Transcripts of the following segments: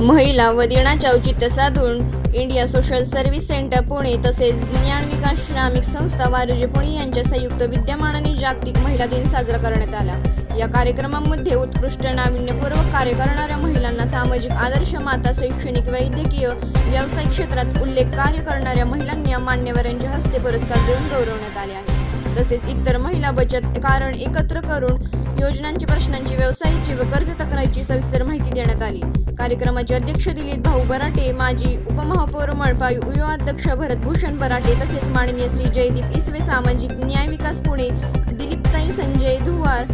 महिला व दिनाचे औचित्य साधून India social service centre Pune तसेच ज्ञान विकास श्रामिक संस्था वारुजे पुणे यांच्या संयुक्त विद्यमानाने जागतिक महिला दिन साजरा करण्यात आला. या कार्यक्रमामध्ये उत्कृष्ट नाविन्यपूर्वक कार्य करणाऱ्या महिलांना सामाजिक आदर्श माता शैक्षणिक वैद्यकीय व्यावसायिक क्षेत्रात उल्लेख कार्य करणाऱ्या महिलांना मान्यवरांच्या हस्ते पुरस्कार देऊन गौरवण्यात आले आहे. तसेच इतर महिला बचत कारण एकत्र करून योजनांची प्रश्नांची व्यवसायाची व कर्ज तक्रारीची सविस्तर माहिती देण्यात आली. कार्यक्रमाचे अध्यक्ष दिलीप भाऊ बराटे माजी उपमहापौर मळपा युवा अध्यक्ष भरतभूषण बराटे तसेच माननीय श्री जयदीप इसवे सामाजिक न्याय विकास पुणे दिलीपताई संजय धुवार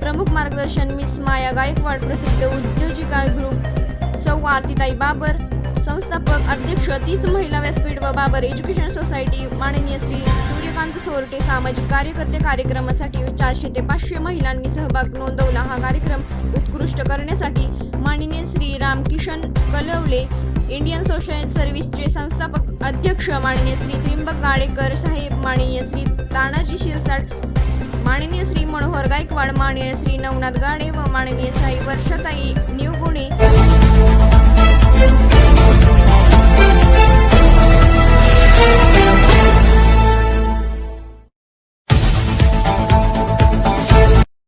प्रमुख मार्गदर्शन मिस माया गायकवाड प्रसिद्ध उद्योजिका ग्रुप सौ आरतीताई बाबर संस्थापक अध्यक्ष तीच महिला व्यासपीठ व बाबर एज्युकेशन सोसायटी माननीय श्री सूर्यकांत सोरटे सामाजिक कार्यकर्ते कार्यक्रमासाठी चारशे ते पाचशे महिलांनी सहभाग नोंदवला. हा कार्यक्रम उत्कृष्ट करण्यासाठी माननीय श्री रामकिशन कलवले इंडियन सोशल सर्व्हिसचे संस्थापक अध्यक्ष माननीय श्री त्रिंबक गाडेकर साहेब माननीय श्री तानाजी शिरसाट माननीय श्री मनोहर गायकवाड माननीय श्री नवनाथ गाडे व माननीय साई वर्षाताई निवगुणे.